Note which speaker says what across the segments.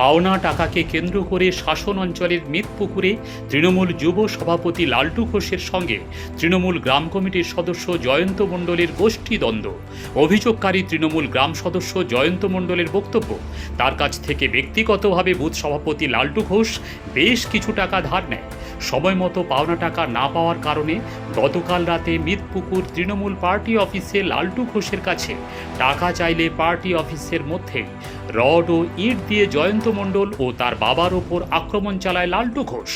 Speaker 1: পাওনা টাকাকে কেন্দ্র করে শাসন অঞ্চলের মিতপুকুরে তৃণমূল যুব সভাপতি লালটু ঘোষের সঙ্গে তৃণমূল গ্রাম কমিটির সদস্য জয়ন্ত মণ্ডলের গোষ্ঠী দ্বন্দ্ব। অভিযোগকারী তৃণমূল গ্রাম সদস্য জয়ন্ত মণ্ডলের বক্তব্য, তার কাছ থেকে ব্যক্তিগতভাবে বুথ সভাপতি লালটু ঘোষ বেশ কিছু টাকা ধার নেয়। সময় মতো পাওনা টাকা না পাওয়ার কারণে গতকাল রাতে মিতপুকুর তৃণমূল পার্টি অফিসে লালটু ঘোষের কাছে টাকা চাইলে পার্টি অফিসের মধ্যে রড ও ইট দিয়ে জয়ন্ত মণ্ডল ও তার বাবার ওপর আক্রমণ চালায় লালটু ঘোষ।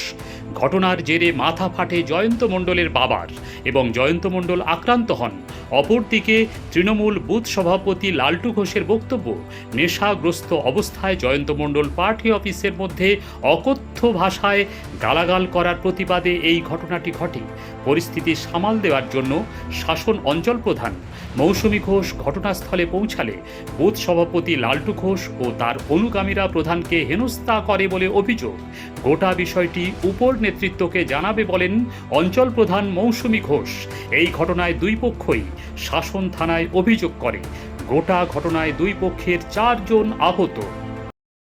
Speaker 1: ঘটনার জেরে মাথা ফাটে জয়ন্ত মণ্ডলের বাবার এবং জয়ন্ত মণ্ডল আক্রান্ত হন। অপরদিকে তৃণমূল বুথ সভাপতি লালটু ঘোষের বক্তব্য, নেশাগ্রস্ত অবস্থায় জয়ন্ত মণ্ডল পার্টি অফিসের মধ্যে অকথ্য ভাষায় গালাগাল করার প্রতিবাদে এই ঘটনাটি ঘটে। পরিস্থিতি সামাল দেওয়ার জন্য শাসন অঞ্চল প্রধান মৌসুমী ঘোষ ঘটনাস্থলে পৌঁছালে বুথ সভাপতি লালটু ঘোষ ও তার অনুগামীরা প্রধানকে হেনস্থা করে বলে অভিযোগ। গোটা বিষয়টি উপর নেতৃত্বকে জানাবে বলেন অঞ্চল প্রধান মৌসুমী ঘোষ। এই ঘটনায় দুই পক্ষই শাসন থানায় অভিযোগ করে। গোটা ঘটনায় দুই পক্ষের চারজন আহত।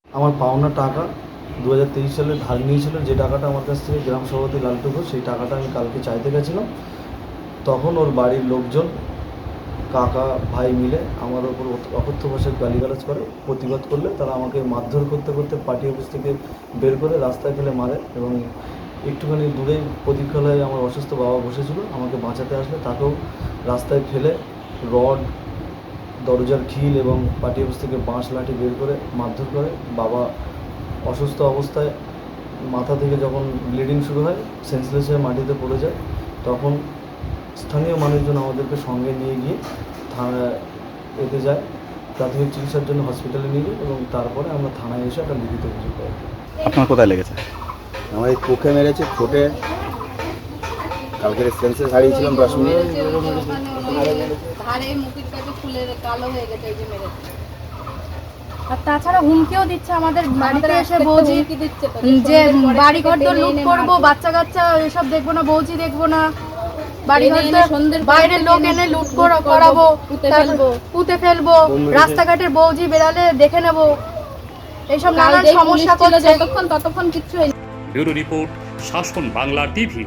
Speaker 2: আমার পাওনা টাকা দু হাজার তেইশ সালে ধার নিয়েছিল, যে টাকাটা আমার কাছ থেকে গ্রাম সভাপতি লালটু ঘোষ সেই টাকাটা আমি কালকে চাইতে গেছিলাম। তখন ওর বাড়ির লোকজন, কাকা, ভাই মিলে আমার ওপর অকথ্য ভাষায় গালিগালাজ করে, প্রতিবাদ করলে তারা আমাকে মারধর করতে করতে পার্টি অফিস থেকে বের করে রাস্তায় ফেলে মারে এবং একটুখানি দূরে প্রতীক্ষালয়ে আমার অসুস্থ বাবা বসেছিল, আমাকে বাঁচাতে আসলে। তাকেও রাস্তায় ফেলে রড, দরজার খিল এবং পার্টি অফিস থেকে বাঁশ লাঠি বের করে মারধর করে। বাবা অসুস্থ অবস্থায় মাথা থেকে যখন ব্লিডিং শুরু হয়, সেন্সলেস হয়ে মাটিতে পড়ে যায়, তখন স্থানীয় মানুষজন আমাদেরকে সঙ্গে নিয়ে গিয়ে থানায় এতে যায়। প্রাথমিক চিকিৎসার জন্য হসপিটালে নিয়ে যাই এবং তারপরে আমরা থানায় এসে একটা লিখিত অভিযোগ পাই
Speaker 3: আপনার কোথায় লেগেছে?
Speaker 4: আমার চোখে মেরেছে ঠোঁটে। সেন্সেস হারিয়েছিলাম দশ মিনিট।
Speaker 5: ধারে মুখের কাছে ফুলের কালো হয়ে গেছে এই যে মেরেছে
Speaker 6: আর তাছাড়া হুমকিও দিচ্ছে আমাদের বাড়িতে এসে বৌজি। যে বাড়ি ঘর তো লুট করব বাচ্চা কাচ্চা এসব দেখব না বৌজি দেখব না। বাড়ি ঘর
Speaker 5: টেনে
Speaker 6: তো
Speaker 5: সন্ধ্যের পরে
Speaker 6: বাইরের লোক
Speaker 5: এনে
Speaker 6: লুট
Speaker 5: লুট
Speaker 6: করা-
Speaker 5: করাবো পুঁতে ফেলব।
Speaker 6: পুঁতে ফেলব রাস্তাঘাটের বৌজি বেড়ালে দেখে নেব। এইসব নানান সমস্যা করছে।
Speaker 5: যতক্ষণ ততক্ষণ কিচ্ছু
Speaker 1: ব্যুরো রিপোর্ট শাসন বাংলা টিভি।